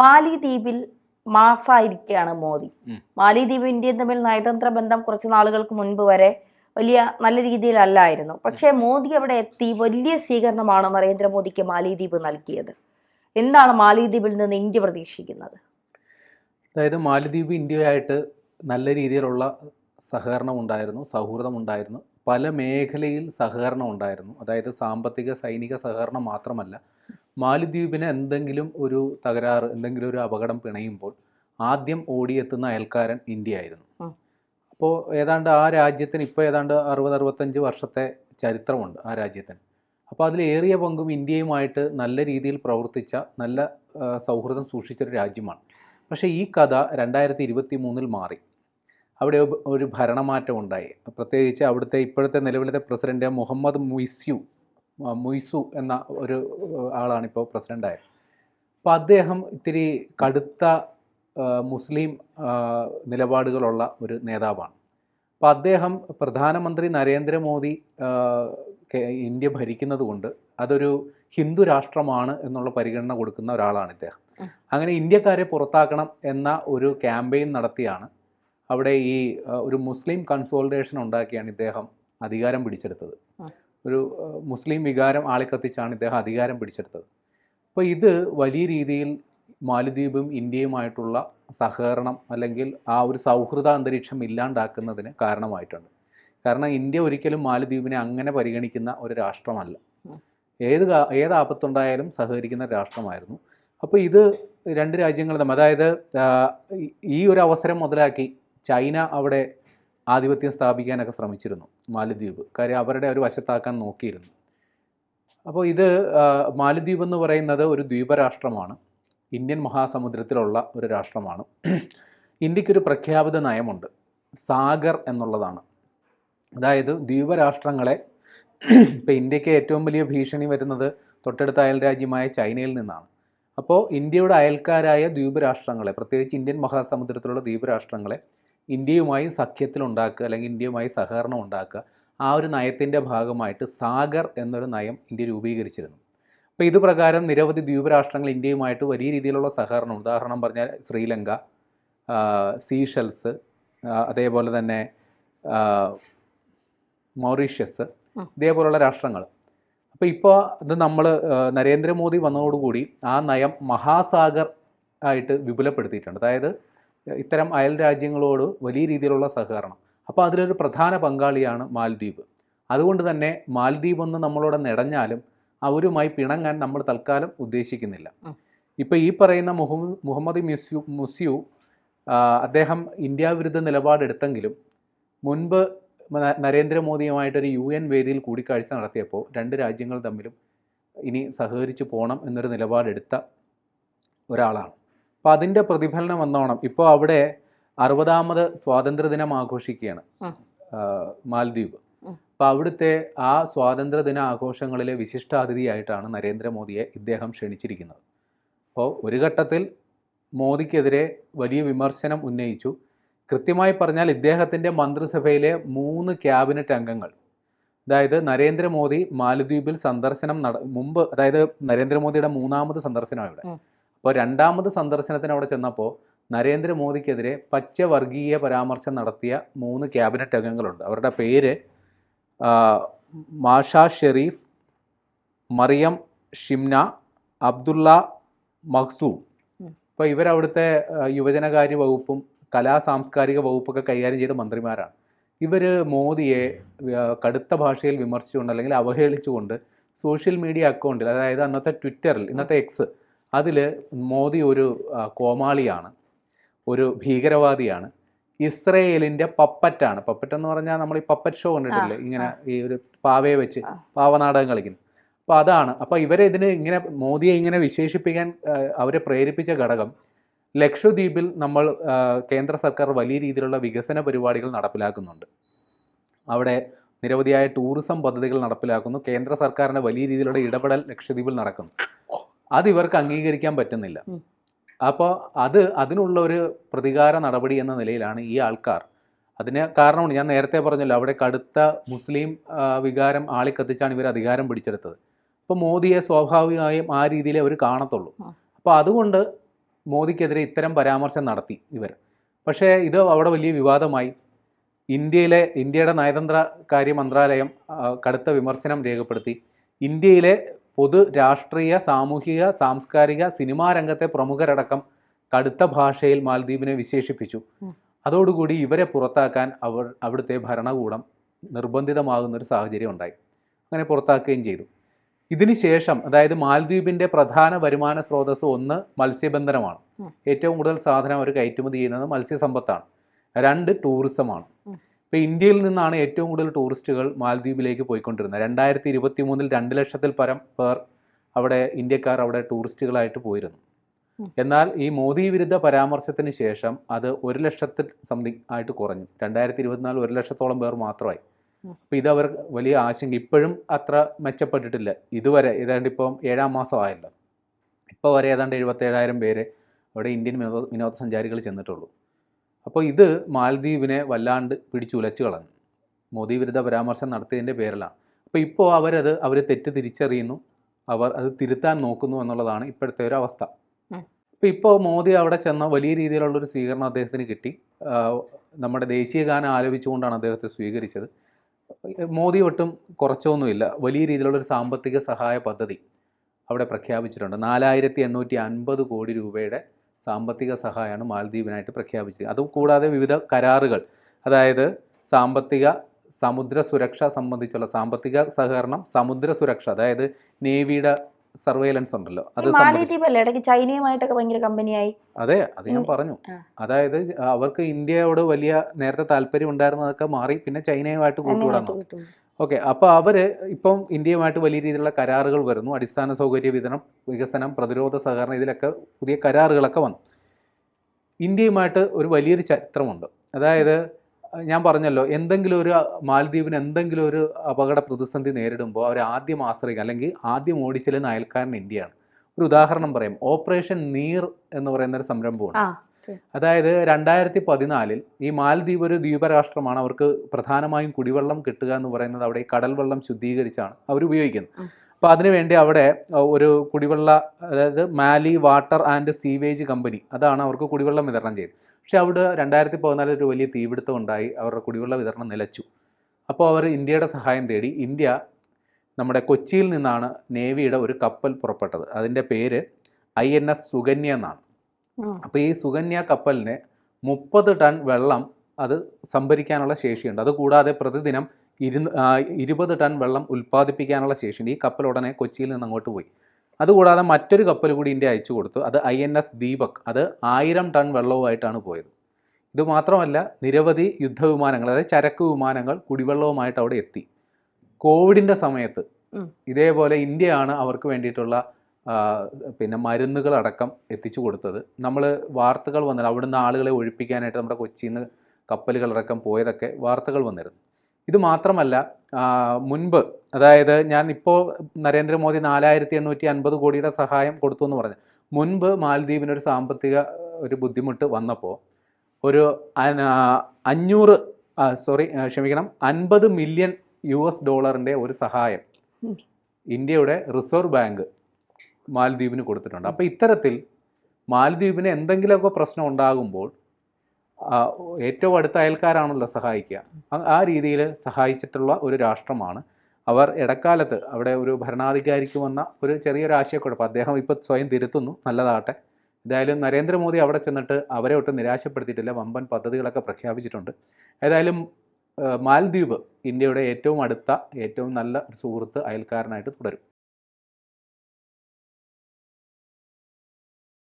മാലിദ്വീപിൽ മാസായിരിക്കുകയാണ് മോദി. മാലിദ്വീപ് ഇന്ത്യയും തമ്മിൽ നയതന്ത്ര ബന്ധം കുറച്ച് നാളുകൾക്ക് മുൻപ് വരെ വലിയ നല്ല രീതിയിലല്ലായിരുന്നു. പക്ഷേ മോദി അവിടെ എത്തി വലിയ സ്വീകരണമാണ് നരേന്ദ്രമോദിക്ക് മാലിദ്വീപ് നൽകിയത്. എന്താണ് മാലിദ്വീപിൽ നിന്ന് ഇന്ത്യ പ്രതീക്ഷിക്കുന്നത്? അതായത് മാലിദ്വീപ് ഇന്ത്യയായിട്ട് നല്ല രീതിയിലുള്ള സഹകരണം ഉണ്ടായിരുന്നു സൗഹൃദം ഉണ്ടായിരുന്നു. പല മേഖലയിൽ സഹകരണം ഉണ്ടായിരുന്നു. അതായത് സാമ്പത്തിക സൈനിക സഹകരണം മാത്രമല്ല മാലദ്വീപിന് എന്തെങ്കിലും ഒരു തകരാറ് എന്തെങ്കിലും ഒരു അപകടം പിണയുമ്പോൾ ആദ്യം ഓടിയെത്തുന്ന അയൽക്കാരൻ ഇന്ത്യ ആയിരുന്നു അപ്പോൾ ഏതാണ്ട് ആ രാജ്യത്തിന് ഇപ്പോൾ ഏതാണ്ട് അറുപത് അറുപത്തഞ്ച് വർഷത്തെ ചരിത്രമുണ്ട് ആ രാജ്യത്തിന്. അപ്പോൾ അതിലേറിയ പങ്കും ഇന്ത്യയുമായിട്ട് നല്ല രീതിയിൽ പ്രവർത്തിച്ച നല്ല സൗഹൃദം സൂക്ഷിച്ചൊരു രാജ്യമാണ്. പക്ഷേ ഈ കഥ രണ്ടായിരത്തി ഇരുപത്തി മൂന്നിൽ മാറി. അവിടെ ഒരു ഭരണമാറ്റം ഉണ്ടായി പ്രത്യേകിച്ച് അവിടുത്തെ ഇപ്പോഴത്തെ നിലവിലത്തെ പ്രസിഡന്റ് മുഹമ്മദ് മുയ്സ്യു മുയ്സു എന്ന ഒരു ആളാണിപ്പോൾ പ്രസിഡന്റായത് അപ്പോൾ അദ്ദേഹം ഇത്തിരി കടുത്ത മുസ്ലിം നിലപാടുകളുള്ള ഒരു നേതാവാണ്. അപ്പോൾ അദ്ദേഹം പ്രധാനമന്ത്രി നരേന്ദ്രമോദി ഇന്ത്യ ഭരിക്കുന്നത് കൊണ്ട് അതൊരു ഹിന്ദു രാഷ്ട്രമാണ് എന്നുള്ള പരിഗണന കൊടുക്കുന്ന ഒരാളാണ് ഇദ്ദേഹം. അങ്ങനെ ഇന്ത്യക്കാരെ പുറത്താക്കണം എന്ന ഒരു ക്യാമ്പയിൻ നടത്തിയാണ് അവിടെ ഈ ഒരു മുസ്ലിം കൺസോൾട്ടേഷൻ ഉണ്ടാക്കിയാണ് ഇദ്ദേഹം അധികാരം പിടിച്ചെടുത്തത്. ഒരു മുസ്ലിം വികാരം ആളെ കത്തിച്ചാണ് ഇദ്ദേഹം അധികാരം പിടിച്ചെടുത്തത്. അപ്പോൾ ഇത് വലിയ രീതിയിൽ മാലദ്വീപും ഇന്ത്യയുമായിട്ടുള്ള സഹകരണം അല്ലെങ്കിൽ ആ ഒരു സൗഹൃദ അന്തരീക്ഷം ഇല്ലാണ്ടാക്കുന്നതിന് കാരണമായിട്ടുണ്ട്. കാരണം ഇന്ത്യ ഒരിക്കലും മാലദ്വീപിനെ അങ്ങനെ പരിഗണിക്കുന്ന ഒരു രാഷ്ട്രമല്ല. ഏത് ഏത് ആപത്തുണ്ടായാലും സഹകരിക്കുന്ന രാഷ്ട്രമായിരുന്നു. അപ്പോൾ ഇത് രണ്ട് രാജ്യങ്ങൾ അതായത് ഈ ഒരു അവസരം മുതലാക്കി ചൈന അവിടെ ആധിപത്യം സ്ഥാപിക്കാനൊക്കെ ശ്രമിച്ചിരുന്നു. മാലദ്വീപ്. കാര്യം അവരുടെ ഒരു വശത്താക്കാൻ നോക്കിയിരുന്നു. അപ്പോൾ ഇത് മാലിദ്വീപ് എന്ന് പറയുന്നത് ഒരു ദ്വീപരാഷ്ട്രമാണ്. ഇന്ത്യൻ മഹാസമുദ്രത്തിലുള്ള ഒരു രാഷ്ട്രമാണ്. ഇന്ത്യക്കൊരു പ്രഖ്യാപിത നയമുണ്ട്. സാഗർ എന്നുള്ളതാണ്. അതായത് ദ്വീപരാഷ്ട്രങ്ങളെ ഇപ്പോൾ ഇന്ത്യയ്ക്ക് ഏറ്റവും വലിയ ഭീഷണി വരുന്നത് തൊട്ടടുത്ത അയൽ രാജ്യമായ ചൈനയിൽ നിന്നാണ്. അപ്പോൾ ഇന്ത്യയുടെ അയൽക്കാരായ ദ്വീപ് രാഷ്ട്രങ്ങളെ പ്രത്യേകിച്ച് ഇന്ത്യൻ മഹാസമുദ്രത്തിലുള്ള ദ്വീപ് രാഷ്ട്രങ്ങളെ ഇന്ത്യയുമായി സഖ്യത്തിലുണ്ടാക്കുക അല്ലെങ്കിൽ ഇന്ത്യയുമായി സഹകരണം ഉണ്ടാക്കുക ആ ഒരു നയത്തിന്റെ ഭാഗമായിട്ട് സാഗർ എന്നൊരു നയം ഇന്ത്യ രൂപീകരിച്ചിരുന്നു. അപ്പോൾ ഇത് പ്രകാരം നിരവധി ദ്വീപ് രാഷ്ട്രങ്ങൾ ഇന്ത്യയുമായിട്ട് വലിയ രീതിയിലുള്ള സഹകരണം ഉദാഹരണം പറഞ്ഞാൽ ശ്രീലങ്ക സീഷൽസ് അതേപോലെ തന്നെ മൗറീഷ്യസ്. ഇതേപോലുള്ള രാഷ്ട്രങ്ങൾ. അപ്പോൾ ഇപ്പോൾ ഇത് നമ്മൾ നരേന്ദ്രമോദി വന്നതോടുകൂടി ആ നയം മഹാസാഗർ ആയിട്ട് വിപുലപ്പെടുത്തിയിട്ടുണ്ട്. അതായത് ഇത്തരം അയൽ രാജ്യങ്ങളോട് വലിയ രീതിയിലുള്ള സഹകരണം. അപ്പോൾ അതിലൊരു പ്രധാന പങ്കാളിയാണ് മാൽദ്വീപ്. അതുകൊണ്ട് തന്നെ മാൽദ്വീപ് ഒന്ന് നമ്മളോട് നിടഞ്ഞാലും അവരുമായി പിണങ്ങാൻ നമ്മൾ തൽക്കാലം ഉദ്ദേശിക്കുന്നില്ല. ഇപ്പോൾ ഈ പറയുന്ന മുഹമ്മദ് മുഹമ്മദ് മുസ്യു മുസ്യു അദ്ദേഹം ഇന്ത്യ വിരുദ്ധ നിലപാടെടുത്തെങ്കിലും മുൻപ് നരേന്ദ്രമോദിയുമായിട്ടൊരു യു എൻ വേദിയിൽ കൂടിക്കാഴ്ച നടത്തിയപ്പോൾ രണ്ട് രാജ്യങ്ങൾ തമ്മിലും ഇനി സഹകരിച്ച് പോകണം എന്നൊരു നിലപാടെടുത്ത ഒരാളാണ്. അപ്പോൾ അതിന്റെ പ്രതിഫലനം എന്നോണം ഇപ്പോൾ അവിടെ അറുപതാമത് സ്വാതന്ത്ര്യദിനം ആഘോഷിക്കുകയാണ് മാലദ്വീപ്. അപ്പോൾ അവിടുത്തെ ആ സ്വാതന്ത്ര്യദിന ആഘോഷങ്ങളിലെ വിശിഷ്ടാതിഥിയായിട്ടാണ് നരേന്ദ്രമോദിയെ ഇദ്ദേഹം ക്ഷണിച്ചിരിക്കുന്നത്. അപ്പോൾ ഒരു ഘട്ടത്തിൽ മോദിക്കെതിരെ വലിയ വിമർശനം ഉന്നയിച്ചു. കൃത്യമായി പറഞ്ഞാൽ ഇദ്ദേഹത്തിന്റെ മന്ത്രിസഭയിലെ മൂന്ന് ക്യാബിനറ്റ് അംഗങ്ങൾ അതായത് നരേന്ദ്രമോദി മാലദ്വീപിൽ സന്ദർശനം നട മുമ്പ് അതായത് നരേന്ദ്രമോദിയുടെ മൂന്നാമത് സന്ദർശനമാണ് ഇവിടെ. അപ്പോൾ രണ്ടാമത് സന്ദർശനത്തിന് അവിടെ ചെന്നപ്പോൾ നരേന്ദ്രമോദിക്കെതിരെ പച്ചവർഗീയ പരാമർശം നടത്തിയ മൂന്ന് ക്യാബിനറ്റ് അംഗങ്ങളുണ്ട്. അവരുടെ പേര് മാഷ ഷെരീഫ് മറിയം ഷിംന അബ്ദുള്ള മഖ്സൂം. അപ്പോൾ ഇവരവിടുത്തെ യുവജനകാര്യ വകുപ്പും കലാ സാംസ്കാരിക വകുപ്പൊക്കെ കൈകാര്യം ചെയ്ത മന്ത്രിമാരാണ്. ഇവർ മോദിയെ കടുത്ത ഭാഷയിൽ വിമർശിച്ചുകൊണ്ട് അല്ലെങ്കിൽ അവഹേളിച്ചുകൊണ്ട് സോഷ്യൽ മീഡിയ അക്കൗണ്ടിൽ അതായത് അന്നത്തെ ട്വിറ്ററിൽ ഇന്നത്തെ എക്സ് അതിൽ മോദി ഒരു കോമാളിയാണ്. ഒരു ഭീകരവാദിയാണ്. ഇസ്രയേലിന്റെ പപ്പറ്റാണ്. പപ്പറ്റ് എന്ന് പറഞ്ഞാൽ നമ്മൾ ഈ പപ്പറ്റ് ഷോ കണ്ടിട്ടില്ലേ? ഇങ്ങനെ ഈ ഒരു പാവയെ വെച്ച്. പാവനാടകം കളിക്കുന്നു. അപ്പോൾ അതാണ്. അപ്പോൾ ഇവരെ ഇതിന് ഇങ്ങനെ മോദിയെ ഇങ്ങനെ വിശേഷിപ്പിക്കാൻ അവരെ പ്രേരിപ്പിച്ച ഘടകം ലക്ഷദ്വീപിൽ നമ്മൾ കേന്ദ്ര സർക്കാർ വലിയ രീതിയിലുള്ള വികസന പരിപാടികൾ നടപ്പിലാക്കുന്നുണ്ട്. അവിടെ നിരവധിയായ ടൂറിസം പദ്ധതികൾ നടപ്പിലാക്കുന്നു. കേന്ദ്ര സർക്കാരിന്റെ വലിയ രീതിയിലുള്ള ഇടപെടൽ ലക്ഷദ്വീപിൽ നടക്കുന്നു. അത് ഇവർക്ക് അംഗീകരിക്കാൻ പറ്റുന്നില്ല. അപ്പോൾ അത് അതിനുള്ള ഒരു പ്രതികാര നടപടി എന്ന നിലയിലാണ് ഈ ആൾക്കാർ. അതിന് കാരണമാണ് ഞാൻ നേരത്തെ പറഞ്ഞല്ലോ അവിടെ കടുത്ത മുസ്ലിം വികാരം ആളിക്കത്തിച്ചാണ് ഇവർ അധികാരം പിടിച്ചെടുത്തത്. അപ്പോൾ മോദിയെ സ്വാഭാവികമായും ആ രീതിയിലേ അവർ കാണത്തുള്ളൂ. അപ്പോൾ അതുകൊണ്ട് മോദിക്കെതിരെ ഇത്തരം പരാമർശം നടത്തി ഇവർ പക്ഷേ ഇത് അവിടെ വലിയ വിവാദമായി. ഇന്ത്യയിലെ ഇന്ത്യയുടെ നയതന്ത്ര കാര്യ മന്ത്രാലയം കടുത്ത വിമർശനം രേഖപ്പെടുത്തി. ഇന്ത്യയിലെ പൊതു രാഷ്ട്രീയ സാമൂഹിക സാംസ്കാരിക സിനിമാ രംഗത്തെ പ്രമുഖരടക്കം കടുത്ത ഭാഷയിൽ മാലദ്വീപിനെ വിശേഷിപ്പിച്ചു. അതോടുകൂടി ഇവരെ പുറത്താക്കാൻ അവർ അവിടുത്തെ ഭരണകൂടം നിർബന്ധിതമാകുന്ന ഒരു സാഹചര്യം ഉണ്ടായി. അങ്ങനെ പുറത്താക്കുകയും ചെയ്തു. ഇതിനുശേഷം അതായത് മാലദ്വീപിന്റെ പ്രധാന വരുമാന സ്രോതസ് ഒന്ന് മത്സ്യബന്ധനമാണ്. ഏറ്റവും കൂടുതൽ സാധനം അവർ കയറ്റുമതി ചെയ്യുന്നത് മത്സ്യസമ്പത്താണ്. രണ്ട് ടൂറിസമാണ്. ഉം. ഇപ്പൊ ഇന്ത്യയിൽ നിന്നാണ് ഏറ്റവും കൂടുതൽ ടൂറിസ്റ്റുകൾ മാലദ്വീപിലേക്ക് പോയിക്കൊണ്ടിരുന്നത്. രണ്ടായിരത്തി ഇരുപത്തി മൂന്നിൽ രണ്ട് ലക്ഷത്തിൽ പരം പേർ അവിടെ ഇന്ത്യക്കാർ അവിടെ ടൂറിസ്റ്റുകളായിട്ട് പോയിരുന്നു. എന്നാൽ ഈ മോദി വിരുദ്ധ പരാമർശത്തിന് ശേഷം അത് ഒരു ലക്ഷത്തിൽ സംതിങ് ആയിട്ട് കുറഞ്ഞു. രണ്ടായിരത്തി ഇരുപത്തിനാല് ഒരു ലക്ഷത്തോളം പേർ മാത്രമായി. അപ്പം അപ്പൊ ഇത് അവർ വലിയ ആശങ്ക. ഇപ്പോഴും അത്ര മെച്ചപ്പെട്ടിട്ടില്ല. ഇതുവരെ ഏതാണ്ട് ഇപ്പം ഏഴാം മാസം ആയല്ലോ. ഇപ്പോൾ വരെ ഏതാണ്ട് എഴുപത്തേഴായിരം പേര് അവിടെ ഇന്ത്യൻ വിനോദ വിനോദസഞ്ചാരികൾ ചെന്നിട്ടുള്ളൂ. അപ്പോൾ ഇത് മാലദ്വീപിനെ വല്ലാണ്ട് പിടിച്ചുലച്ചു കളഞ്ഞു. മോദി വിരുദ്ധ പരാമർശം നടത്തിയതിന്റെ പേരിലാണ്. അപ്പോൾ ഇപ്പോൾ അവരത് അവർ തെറ്റ് തിരിച്ചറിയുന്നു. അവർ അത് തിരുത്താൻ നോക്കുന്നു എന്നുള്ളതാണ് ഇപ്പോഴത്തെ ഒരു അവസ്ഥ. അപ്പോൾ ഇപ്പോൾ മോദി അവിടെ ചെന്ന വലിയ രീതിയിലുള്ളൊരു സ്വീകരണം അദ്ദേഹത്തിന് കിട്ടി. നമ്മുടെ ദേശീയ ഗാനം ആലപിച്ചുകൊണ്ടാണ് അദ്ദേഹത്തെ സ്വീകരിച്ചത്. മോദി ഒട്ടും കുറച്ചൊന്നുമില്ല. വലിയ രീതിയിലുള്ള ഒരു സാമ്പത്തിക സഹായ പദ്ധതി അവിടെ പ്രഖ്യാപിച്ചിട്ടുണ്ട്. നാലായിരത്തി എണ്ണൂറ്റി അൻപത് കോടി രൂപയുടെ സാമ്പത്തിക സഹായമാണ് മാലദ്വീപിനായിട്ട് പ്രഖ്യാപിച്ചത് അതുകൂടാതെ വിവിധ കരാറുകൾ. അതായത് സാമ്പത്തിക സമുദ്ര സുരക്ഷ സംബന്ധിച്ചുള്ള സാമ്പത്തിക സഹകരണം സമുദ്ര സുരക്ഷ അതായത് നേവിയുടെ സർവൈലൻസ് ഉണ്ടല്ലോ അത് ചൈനയുമായിട്ടൊക്കെ ഭയങ്കര കമ്പനിയായി. അതെ അത് ഞാൻ പറഞ്ഞു. അതായത് അവർക്ക് ഇന്ത്യയോട് വലിയ നേരത്തെ താല്പര്യം ഉണ്ടായിരുന്നതൊക്കെ മാറി പിന്നെ ചൈനയുമായിട്ട് കൂട്ടുകൂടാൻ ഓക്കെ അപ്പോൾ അവർ ഇപ്പം ഇന്ത്യയുമായിട്ട് വലിയ രീതിയിലുള്ള കരാറുകൾ വരുന്നു. അടിസ്ഥാന സൗകര്യ വിതരണം വികസനം പ്രതിരോധ സഹകരണം ഇതിലൊക്കെ പുതിയ കരാറുകളൊക്കെ വന്നു. ഇന്ത്യയുമായിട്ട് ഒരു വലിയൊരു ചരിത്രമുണ്ട്. അതായത് ഞാൻ പറഞ്ഞല്ലോ എന്തെങ്കിലും ഒരു മാലദ്വീപിന് എന്തെങ്കിലും ഒരു അപകട പ്രതിസന്ധി നേരിടുമ്പോൾ അവർ ആദ്യം ആശ്രയിക്കുക അല്ലെങ്കിൽ ആദ്യം ഓടിച്ചെല്ലുന്ന അയൽക്കാരൻ ഇന്ത്യയാണ്. ഒരു ഉദാഹരണം പറയാം. ഓപ്പറേഷൻ നീർ എന്ന് പറയുന്ന ഒരു സംരംഭമുണ്ട്. ആ. അതായത് രണ്ടായിരത്തി പതിനാലിൽ ഈ മാലദ്വീപ് ഒരു ദ്വീപരാഷ്ട്രമാണ്. അവർക്ക് പ്രധാനമായും കുടിവെള്ളം കിട്ടുക എന്ന് പറയുന്നത് അവിടെ ഈ കടൽ വെള്ളം ശുദ്ധീകരിച്ചാണ് അവർ ഉപയോഗിക്കുന്നത്. അപ്പോൾ അതിനുവേണ്ടി അവിടെ ഒരു കുടിവെള്ള അതായത് Male water and sewage company അതാണ് അവർക്ക് കുടിവെള്ളം വിതരണം ചെയ്തത്. പക്ഷേ അവിടെ രണ്ടായിരത്തി പതിനാലിൽ ഒരു വലിയ തീപിടുത്തം ഉണ്ടായി. അവരുടെ കുടിവെള്ള വിതരണം നിലച്ചു. അപ്പോൾ അവർ ഇന്ത്യയുടെ സഹായം തേടി ഇന്ത്യ നമ്മുടെ കൊച്ചിയിൽ നിന്നാണ് നേവിയുടെ ഒരു കപ്പൽ പുറപ്പെട്ടത്. അതിന്റെ പേര് ഐ എൻ എസ് സുകന്യ എന്നാണ്. അപ്പോൾ ഈ സുകന്യ കപ്പലിന് മുപ്പത് ടൺ വെള്ളം അത് സംഭരിക്കാനുള്ള ശേഷിയുണ്ട്. അതുകൂടാതെ പ്രതിദിനം ഇരുന്ന് ഇരുപത് ടൺ വെള്ളം ഉൽപ്പാദിപ്പിക്കാനുള്ള ശേഷിയുണ്ട്. ഈ കപ്പൽ ഉടനെ കൊച്ചിയിൽ നിന്ന് അങ്ങോട്ട് പോയി. അതുകൂടാതെ മറ്റൊരു കപ്പൽ കൂടി ഇന്ത്യ അയച്ചു കൊടുത്തു. അത് ഐ എൻ എസ് ദീപക്. അത് ആയിരം ടൺ വെള്ളവുമായിട്ടാണ് പോയത്. ഇത് മാത്രമല്ല നിരവധി യുദ്ധവിമാനങ്ങൾ അതായത് ചരക്ക് വിമാനങ്ങൾ കുടിവെള്ളവുമായിട്ട് അവിടെ എത്തി. കോവിഡിന്റെ സമയത്ത് ഇതേപോലെ ഇന്ത്യയാണ് അവർക്ക് വേണ്ടിയിട്ടുള്ള പിന്നെ മരുന്നുകളടക്കം എത്തിച്ചു കൊടുത്തത്. നമ്മൾ വാർത്തകൾ വന്നത് അവിടുന്ന് ആളുകളെ ഒഴിപ്പിക്കാനായിട്ട് നമ്മുടെ കൊച്ചിയിൽ നിന്ന് കപ്പലുകളടക്കം പോയതൊക്കെ വാർത്തകൾ വന്നിരുന്നു. ഇത് മാത്രമല്ല മുൻപ് അതായത് ഞാൻ ഇപ്പോൾ നരേന്ദ്രമോദി നാലായിരത്തി എണ്ണൂറ്റി അൻപത് കോടിയുടെ സഹായം കൊടുത്തു എന്ന് പറഞ്ഞു. മുൻപ് മാലദ്വീപിന് ഒരു സാമ്പത്തിക ഒരു ബുദ്ധിമുട്ട് വന്നപ്പോൾ ഒരു അഞ്ഞൂറ് സോറി ക്ഷമിക്കണം അൻപത് മില്യൺ യു എസ് ഡോളറിന്റെ ഒരു സഹായം ഇന്ത്യയുടെ റിസർവ് ബാങ്ക് മാലദ്വീപിന് കൊടുത്തിട്ടുണ്ട്. അപ്പോൾ ഇത്തരത്തിൽ മാലദ്വീപിന് എന്തെങ്കിലുമൊക്കെ പ്രശ്നം ഉണ്ടാകുമ്പോൾ ഏറ്റവും അടുത്ത അയൽക്കാരാണല്ലോ സഹായിക്കുക. ആ- രീതിയിൽ സഹായിച്ചിട്ടുള്ള ഒരു രാഷ്ട്രമാണ്. അവർ ഇടക്കാലത്ത് അവിടെ ഒരു ഭരണാധികാരിക്ക് വന്ന ഒരു ചെറിയൊരു ആശയക്കുഴപ്പം. അദ്ദേഹം ഇപ്പോൾ സ്വയം തിരുത്തുന്നു നല്ലതാകട്ടെ. ഏതായാലും നരേന്ദ്രമോദി അവിടെ ചെന്നിട്ട് അവരെ ഒട്ടും നിരാശപ്പെടുത്തിയിട്ടില്ല. വമ്പൻ പദ്ധതികളൊക്കെ പ്രഖ്യാപിച്ചിട്ടുണ്ട്. ഏതായാലും മാലദ്വീപ് ഇന്ത്യയുടെ ഏറ്റവും അടുത്ത ഏറ്റവും നല്ല സുഹൃത്ത് അയൽക്കാരനായിട്ട് തുടരും.